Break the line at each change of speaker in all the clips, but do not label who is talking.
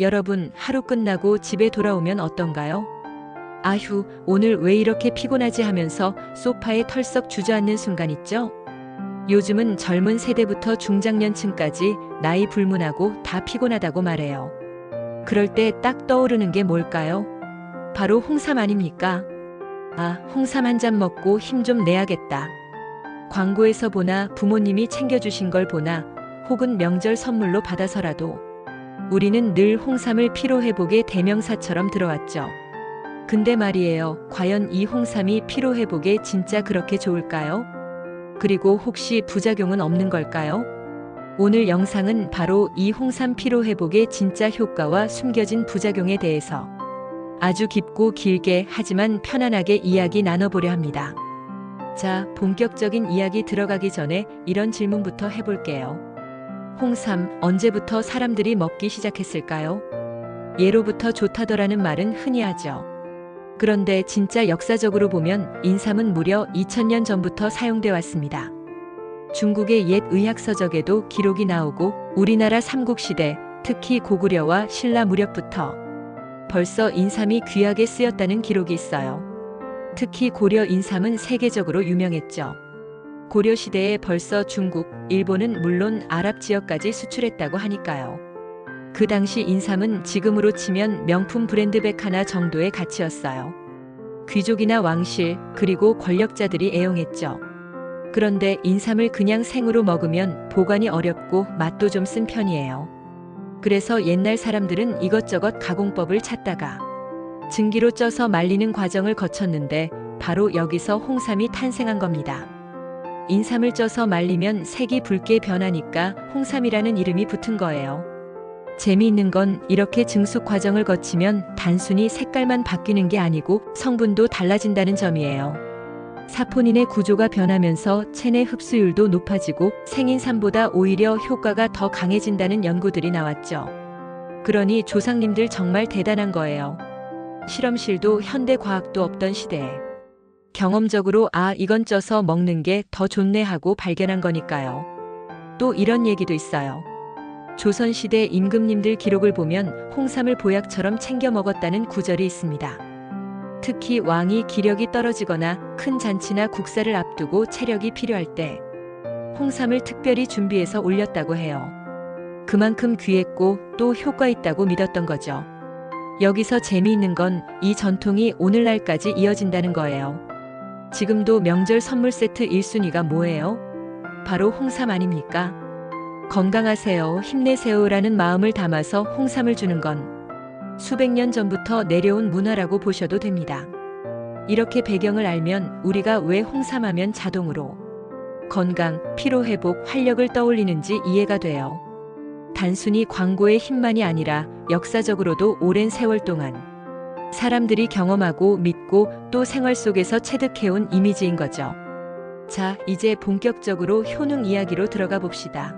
여러분, 하루 끝나고 집에 돌아오면 어떤가요? 아휴, 오늘 왜 이렇게 피곤하지 하면서 소파에 털썩 주저앉는 순간 있죠? 요즘은 젊은 세대부터 중장년층까지 나이 불문하고 다 피곤하다고 말해요. 그럴 때 딱 떠오르는 게 뭘까요? 바로 홍삼 아닙니까? 아, 홍삼 한 잔 먹고 힘 좀 내야겠다. 광고에서 보나 부모님이 챙겨주신 걸 보나 혹은 명절 선물로 받아서라도 우리는 늘 홍삼을 피로회복의 대명사처럼 들어왔죠. 근데 말이에요. 과연 이 홍삼이 피로회복에 진짜 그렇게 좋을까요? 그리고 혹시 부작용은 없는 걸까요? 오늘 영상은 바로 이 홍삼 피로회복의 진짜 효과와 숨겨진 부작용에 대해서 아주 깊고 길게 하지만 편안하게 이야기 나눠보려 합니다. 자, 본격적인 이야기 들어가기 전에 이런 질문부터 해볼게요. 홍삼 언제부터 사람들이 먹기 시작했을까요? 예로부터 좋다더라는 말은 흔히 하죠. 그런데 진짜 역사적으로 보면 인삼은 무려 2000년 전부터 사용돼 왔습니다. 중국의 옛 의학서적에도 기록이 나오고 우리나라 삼국시대, 특히 고구려와 신라 무렵부터 벌써 인삼이 귀하게 쓰였다는 기록이 있어요. 특히 고려 인삼은 세계적으로 유명했죠. 고려 시대에 벌써 중국, 일본은 물론 아랍 지역까지 수출했다고 하니까요. 그 당시 인삼은 지금으로 치면 명품 브랜드백 하나 정도의 가치였어요. 귀족이나 왕실, 그리고 권력자들이 애용했죠. 그런데 인삼을 그냥 생으로 먹으면 보관이 어렵고 맛도 좀 쓴 편이에요. 그래서 옛날 사람들은 이것저것 가공법을 찾다가 증기로 쪄서 말리는 과정을 거쳤는데 바로 여기서 홍삼이 탄생한 겁니다. 인삼을 쪄서 말리면 색이 붉게 변하니까 홍삼이라는 이름이 붙은 거예요. 재미있는 건 이렇게 증숙 과정을 거치면 단순히 색깔만 바뀌는 게 아니고 성분도 달라진다는 점이에요. 사포닌의 구조가 변하면서 체내 흡수율도 높아지고 생인삼보다 오히려 효과가 더 강해진다는 연구들이 나왔죠. 그러니 조상님들 정말 대단한 거예요. 실험실도 현대 과학도 없던 시대에 경험적으로 아 이건 쪄서 먹는 게 더 좋네 하고 발견한 거니까요. 또 이런 얘기도 있어요. 조선시대 임금님들 기록을 보면 홍삼을 보약처럼 챙겨 먹었다는 구절이 있습니다. 특히 왕이 기력이 떨어지거나 큰 잔치나 국사를 앞두고 체력이 필요할 때 홍삼을 특별히 준비해서 올렸다고 해요. 그만큼 귀했고 또 효과 있다고 믿었던 거죠. 여기서 재미있는 건 이 전통이 오늘날까지 이어진다는 거예요. 지금도 명절 선물 세트 1순위가 뭐예요? 바로 홍삼 아닙니까? 건강하세요, 힘내세요라는 마음을 담아서 홍삼을 주는 건 수백 년 전부터 내려온 문화라고 보셔도 됩니다. 이렇게 배경을 알면 우리가 왜 홍삼하면 자동으로 건강, 피로회복, 활력을 떠올리는지 이해가 돼요. 단순히 광고의 힘만이 아니라 역사적으로도 오랜 세월 동안 사람들이 경험하고 믿고 또 생활 속에서 체득해온 이미지인 거죠. 자, 이제 본격적으로 효능 이야기로 들어가 봅시다.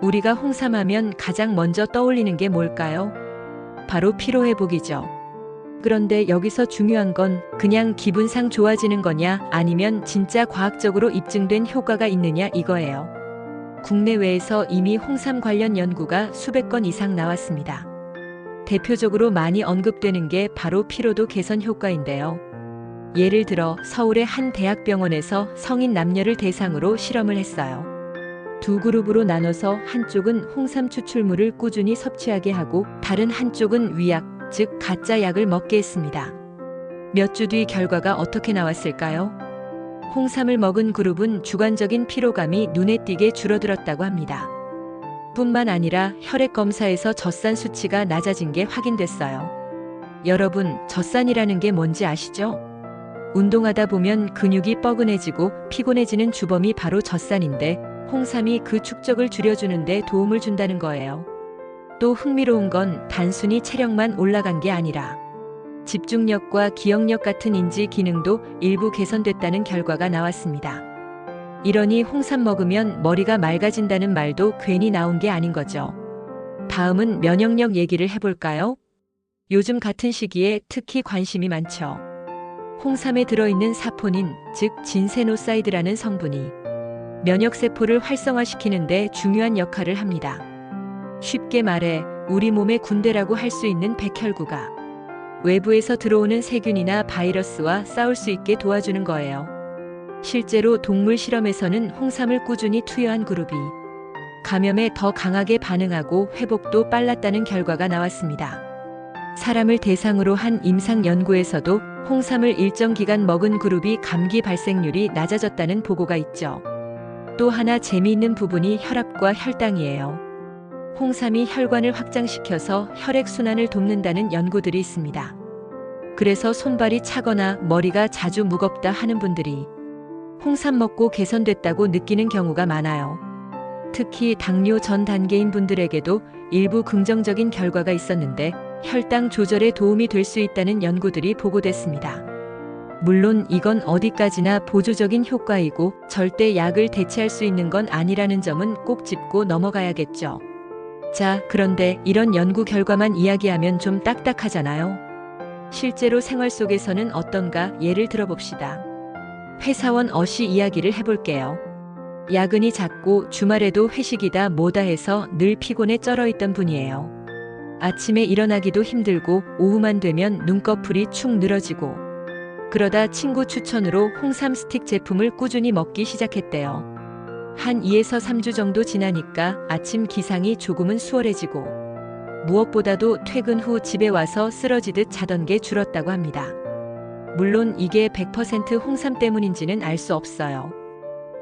우리가 홍삼하면 가장 먼저 떠올리는 게 뭘까요? 바로 피로회복이죠. 그런데 여기서 중요한 건 그냥 기분상 좋아지는 거냐 아니면 진짜 과학적으로 입증된 효과가 있느냐 이거예요. 국내외에서 이미 홍삼 관련 연구가 수백 건 이상 나왔습니다. 대표적으로 많이 언급되는 게 바로 피로도 개선 효과인데요. 예를 들어 서울의 한 대학병원에서 성인 남녀를 대상으로 실험을 했어요. 두 그룹으로 나눠서 한쪽은 홍삼 추출물을 꾸준히 섭취하게 하고 다른 한쪽은 위약, 즉 가짜 약을 먹게 했습니다. 몇 주 뒤 결과가 어떻게 나왔을까요? 홍삼을 먹은 그룹은 주관적인 피로감이 눈에 띄게 줄어들었다고 합니다. 뿐만 아니라 혈액 검사에서 젖산 수치가 낮아진 게 확인됐어요. 여러분, 젖산이라는 게 뭔지 아시죠? 운동하다 보면 근육이 뻐근해지고 피곤해지는 주범이 바로 젖산인데 홍삼이 그 축적을 줄여주는데 도움을 준다는 거예요. 또 흥미로운 건 단순히 체력만 올라간 게 아니라 집중력과 기억력 같은 인지 기능도 일부 개선됐다는 결과가 나왔습니다. 이러니 홍삼 먹으면 머리가 맑아진다는 말도 괜히 나온 게 아닌 거죠. 다음은 면역력 얘기를 해볼까요? 요즘 같은 시기에 특히 관심이 많죠. 홍삼에 들어있는 사포닌, 즉 진세노사이드라는 성분이 면역세포를 활성화시키는데 중요한 역할을 합니다. 쉽게 말해 우리 몸의 군대라고 할 수 있는 백혈구가 외부에서 들어오는 세균이나 바이러스와 싸울 수 있게 도와주는 거예요. 실제로 동물 실험에서는 홍삼을 꾸준히 투여한 그룹이 감염에 더 강하게 반응하고 회복도 빨랐다는 결과가 나왔습니다. 사람을 대상으로 한 임상 연구에서도 홍삼을 일정 기간 먹은 그룹이 감기 발생률이 낮아졌다는 보고가 있죠. 또 하나 재미있는 부분이 혈압과 혈당이에요. 홍삼이 혈관을 확장시켜서 혈액순환을 돕는다는 연구들이 있습니다. 그래서 손발이 차거나 머리가 자주 무겁다 하는 분들이 홍삼 먹고 개선됐다고 느끼는 경우가 많아요. 특히 당뇨 전 단계인 분들에게도 일부 긍정적인 결과가 있었는데 혈당 조절에 도움이 될 수 있다는 연구들이 보고됐습니다. 물론 이건 어디까지나 보조적인 효과이고 절대 약을 대체할 수 있는 건 아니라는 점은 꼭 짚고 넘어가야겠죠. 자, 그런데 이런 연구 결과만 이야기하면 좀 딱딱하잖아요. 실제로 생활 속에서는 어떤가 예를 들어봅시다. 회사원 어시 이야기를 해볼게요. 야근이 잦고 주말에도 회식이다 뭐다 해서 늘 피곤에 쩔어있던 분이에요. 아침에 일어나기도 힘들고 오후만 되면 눈꺼풀이 축 늘어지고 그러다 친구 추천으로 홍삼 스틱 제품을 꾸준히 먹기 시작했대요. 한 2에서 3주 정도 지나니까 아침 기상이 조금은 수월해지고 무엇보다도 퇴근 후 집에 와서 쓰러지듯 자던 게 줄었다고 합니다. 물론 이게 100% 홍삼 때문인지는 알 수 없어요.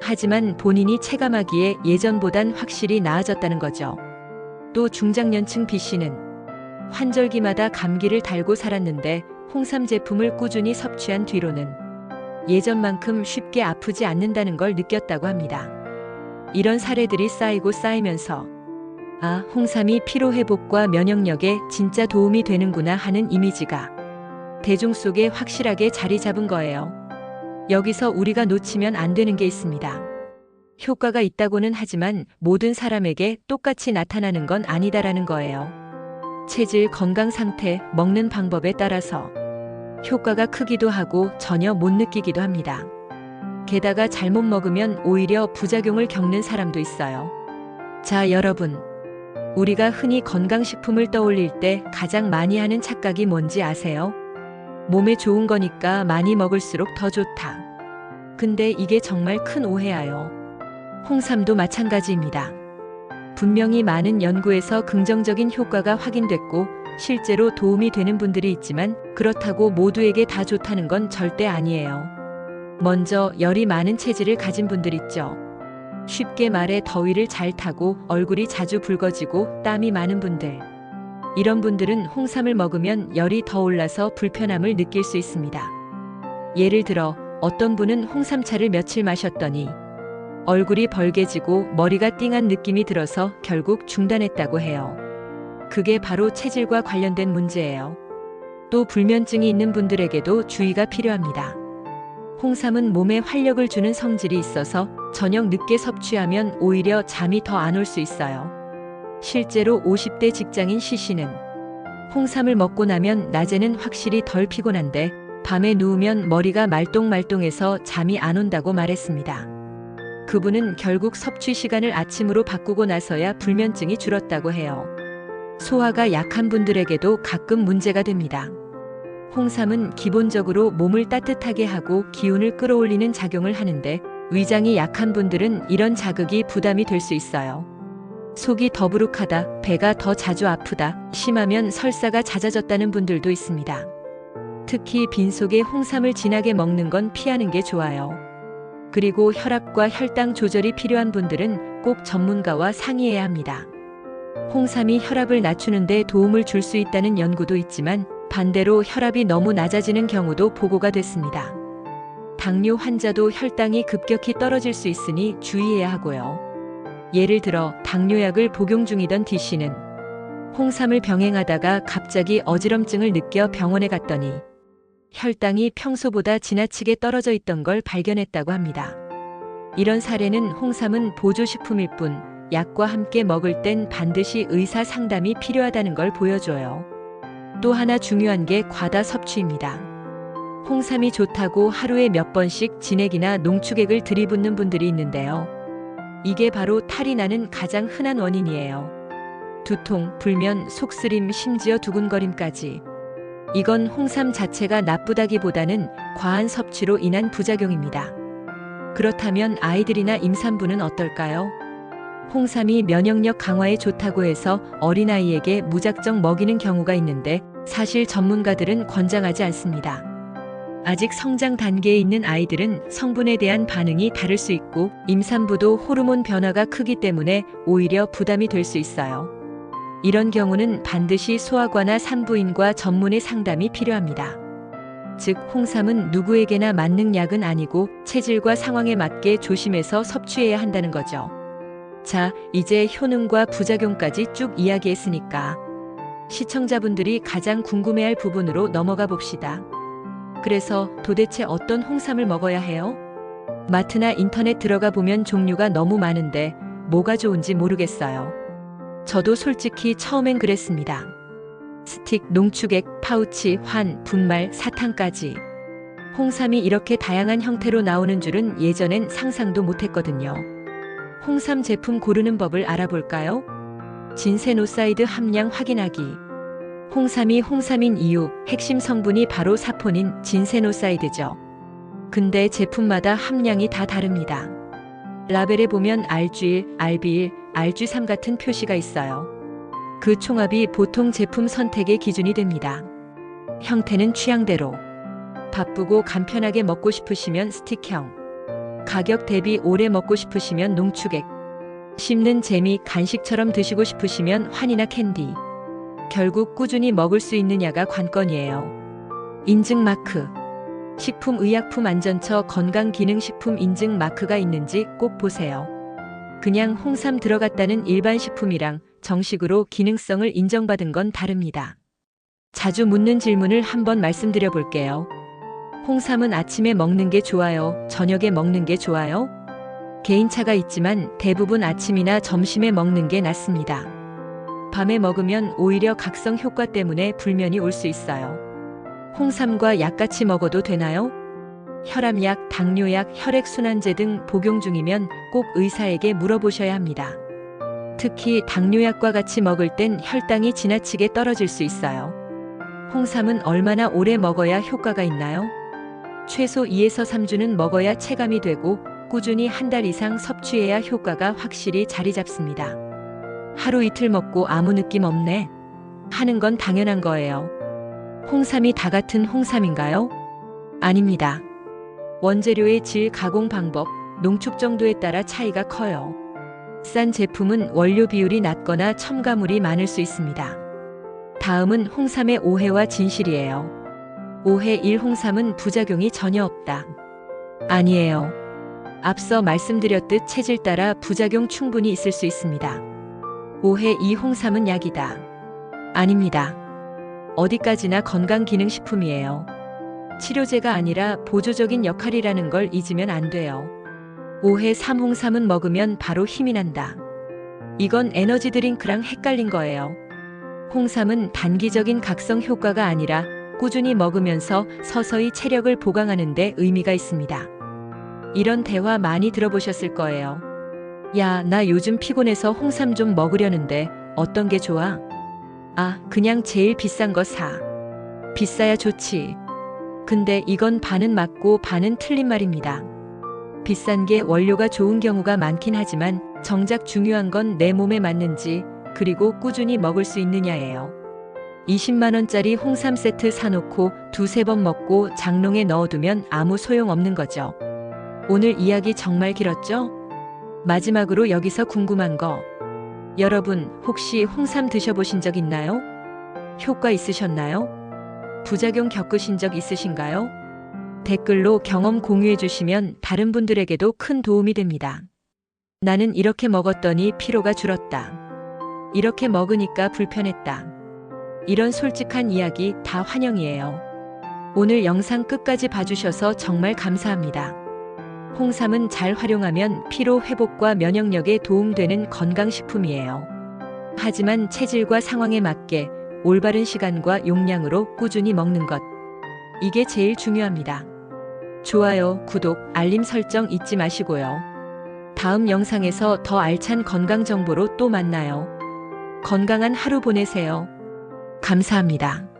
하지만 본인이 체감하기에 예전보단 확실히 나아졌다는 거죠. 또 중장년층 B 씨는 환절기마다 감기를 달고 살았는데 홍삼 제품을 꾸준히 섭취한 뒤로는 예전만큼 쉽게 아프지 않는다는 걸 느꼈다고 합니다. 이런 사례들이 쌓이고 쌓이면서 아, 홍삼이 피로회복과 면역력에 진짜 도움이 되는구나 하는 이미지가 대중 속에 확실하게 자리 잡은 거예요. 여기서 우리가 놓치면 안 되는 게 있습니다. 효과가 있다고는 하지만 모든 사람에게 똑같이 나타나는 건 아니다라는 거예요. 체질, 건강 상태, 먹는 방법에 따라서 효과가 크기도 하고 전혀 못 느끼기도 합니다. 게다가 잘못 먹으면 오히려 부작용을 겪는 사람도 있어요. 자, 여러분. 우리가 흔히 건강식품을 떠올릴 때 가장 많이 하는 착각이 뭔지 아세요? 몸에 좋은 거니까 많이 먹을수록 더 좋다. 근데 이게 정말 큰 오해예요. 홍삼도 마찬가지입니다. 분명히 많은 연구에서 긍정적인 효과가 확인됐고 실제로 도움이 되는 분들이 있지만 그렇다고 모두에게 다 좋다는 건 절대 아니에요. 먼저 열이 많은 체질을 가진 분들 있죠. 쉽게 말해 더위를 잘 타고 얼굴이 자주 붉어지고 땀이 많은 분들. 이런 분들은 홍삼을 먹으면 열이 더 올라서 불편함을 느낄 수 있습니다. 예를 들어 어떤 분은 홍삼차를 며칠 마셨더니 얼굴이 벌개지고 머리가 띵한 느낌이 들어서 결국 중단했다고 해요. 그게 바로 체질과 관련된 문제예요. 또 불면증이 있는 분들에게도 주의가 필요합니다. 홍삼은 몸에 활력을 주는 성질이 있어서 저녁 늦게 섭취하면 오히려 잠이 더 안 올 수 있어요. 실제로 50대 직장인 시씨는 홍삼을 먹고 나면 낮에는 확실히 덜 피곤한데 밤에 누우면 머리가 말똥말똥해서 잠이 안 온다고 말했습니다. 그분은 결국 섭취 시간을 아침으로 바꾸고 나서야 불면증이 줄었다고 해요. 소화가 약한 분들에게도 가끔 문제가 됩니다. 홍삼은 기본적으로 몸을 따뜻하게 하고 기운을 끌어올리는 작용을 하는데 위장이 약한 분들은 이런 자극이 부담이 될 수 있어요. 속이 더부룩하다, 배가 더 자주 아프다, 심하면 설사가 잦아졌다는 분들도 있습니다. 특히 빈속에 홍삼을 진하게 먹는 건 피하는 게 좋아요. 그리고 혈압과 혈당 조절이 필요한 분들은 꼭 전문가와 상의해야 합니다. 홍삼이 혈압을 낮추는데 도움을 줄 수 있다는 연구도 있지만 반대로 혈압이 너무 낮아지는 경우도 보고가 됐습니다. 당뇨 환자도 혈당이 급격히 떨어질 수 있으니 주의해야 하고요. 예를 들어 당뇨약을 복용 중이던 D씨는 홍삼을 병행하다가 갑자기 어지럼증을 느껴 병원에 갔더니 혈당이 평소보다 지나치게 떨어져 있던 걸 발견했다고 합니다. 이런 사례는 홍삼은 보조식품일 뿐 약과 함께 먹을 땐 반드시 의사 상담이 필요하다는 걸 보여줘요. 또 하나 중요한 게 과다 섭취입니다. 홍삼이 좋다고 하루에 몇 번씩 진액이나 농축액을 들이붓는 분들이 있는데요. 이게 바로 탈이 나는 가장 흔한 원인이에요. 두통, 불면, 속쓰림, 심지어 두근거림까지. 이건 홍삼 자체가 나쁘다기보다는 과한 섭취로 인한 부작용입니다. 그렇다면 아이들이나 임산부는 어떨까요? 홍삼이 면역력 강화에 좋다고 해서 어린아이에게 무작정 먹이는 경우가 있는데 사실 전문가들은 권장하지 않습니다. 아직 성장 단계에 있는 아이들은 성분에 대한 반응이 다를 수 있고 임산부도 호르몬 변화가 크기 때문에 오히려 부담이 될 수 있어요. 이런 경우는 반드시 소아과나 산부인과 전문의 상담이 필요합니다. 즉, 홍삼은 누구에게나 맞는 약은 아니고 체질과 상황에 맞게 조심해서 섭취해야 한다는 거죠. 자, 이제 효능과 부작용까지 쭉 이야기했으니까 시청자분들이 가장 궁금해할 부분으로 넘어가 봅시다. 그래서 도대체 어떤 홍삼을 먹어야 해요? 마트나 인터넷 들어가 보면 종류가 너무 많은데 뭐가 좋은지 모르겠어요. 저도 솔직히 처음엔 그랬습니다. 스틱, 농축액, 파우치, 환, 분말, 사탕까지. 홍삼이 이렇게 다양한 형태로 나오는 줄은 예전엔 상상도 못했거든요. 홍삼 제품 고르는 법을 알아볼까요? 진세노사이드 함량 확인하기. 홍삼이 홍삼인 이유, 핵심 성분이 바로 사포닌 진세노사이드죠. 근데 제품마다 함량이 다 다릅니다. 라벨에 보면 알쥐일, 알비일, 알쥐3 같은 표시가 있어요. 그 총합이 보통 제품 선택의 기준이 됩니다. 형태는 취향대로. 바쁘고 간편하게 먹고 싶으시면 스틱형. 가격 대비 오래 먹고 싶으시면 농축액. 씹는 재미 간식처럼 드시고 싶으시면 환이나 캔디. 결국 꾸준히 먹을 수 있느냐가 관건이에요. 인증 마크. 식품의약품안전처 건강기능식품 인증 마크가 있는지 꼭 보세요. 그냥 홍삼 들어갔다는 일반 식품이랑 정식으로 기능성을 인정받은 건 다릅니다. 자주 묻는 질문을 한번 말씀드려 볼게요. 홍삼은 아침에 먹는 게 좋아요? 저녁에 먹는 게 좋아요? 개인차가 있지만 대부분 아침이나 점심에 먹는 게 낫습니다. 밤에 먹으면 오히려 각성 효과 때문에 불면이 올 수 있어요. 홍삼과 약같이 먹어도 되나요? 혈압약, 당뇨약, 혈액순환제 등 복용 중이면 꼭 의사에게 물어보셔야 합니다. 특히 당뇨약과 같이 먹을 땐 혈당이 지나치게 떨어질 수 있어요. 홍삼은 얼마나 오래 먹어야 효과가 있나요? 최소 2에서 3주는 먹어야 체감이 되고 꾸준히 한 달 이상 섭취해야 효과가 확실히 자리 잡습니다. 하루 이틀 먹고 아무 느낌 없네. 하는 건 당연한 거예요. 홍삼이 다 같은 홍삼인가요? 아닙니다. 원재료의 질 가공 방법, 농축 정도에 따라 차이가 커요. 싼 제품은 원료 비율이 낮거나 첨가물이 많을 수 있습니다. 다음은 홍삼의 오해와 진실이에요. 오해 1 홍삼은 부작용이 전혀 없다. 아니에요. 앞서 말씀드렸듯 체질 따라 부작용 충분히 있을 수 있습니다. 오해 2 홍삼은 약이다. 아닙니다. 어디까지나 건강기능식품이에요. 치료제가 아니라 보조적인 역할이라는 걸 잊으면 안 돼요. 오해 3 홍삼은 먹으면 바로 힘이 난다. 이건 에너지 드링크랑 헷갈린 거예요. 홍삼은 단기적인 각성 효과가 아니라 꾸준히 먹으면서 서서히 체력을 보강하는 데 의미가 있습니다. 이런 대화 많이 들어보셨을 거예요. 야, 나 요즘 피곤해서 홍삼 좀 먹으려는데 어떤 게 좋아? 아, 그냥 제일 비싼 거 사. 비싸야 좋지. 근데 이건 반은 맞고 반은 틀린 말입니다. 비싼 게 원료가 좋은 경우가 많긴 하지만 정작 중요한 건 내 몸에 맞는지 그리고 꾸준히 먹을 수 있느냐예요. 20만원짜리 홍삼 세트 사놓고 두세 번 먹고 장롱에 넣어두면 아무 소용 없는 거죠. 오늘 이야기 정말 길었죠? 마지막으로 여기서 궁금한 거. 여러분, 혹시 홍삼 드셔보신 적 있나요? 효과 있으셨나요? 부작용 겪으신 적 있으신가요? 댓글로 경험 공유해 주시면 다른 분들에게도 큰 도움이 됩니다. 나는 이렇게 먹었더니 피로가 줄었다. 이렇게 먹으니까 불편했다. 이런 솔직한 이야기 다 환영이에요. 오늘 영상 끝까지 봐주셔서 정말 감사합니다. 홍삼은 잘 활용하면 피로 회복과 면역력에 도움되는 건강식품이에요. 하지만 체질과 상황에 맞게 올바른 시간과 용량으로 꾸준히 먹는 것. 이게 제일 중요합니다. 좋아요, 구독, 알림 설정 잊지 마시고요. 다음 영상에서 더 알찬 건강 정보로 또 만나요. 건강한 하루 보내세요. 감사합니다.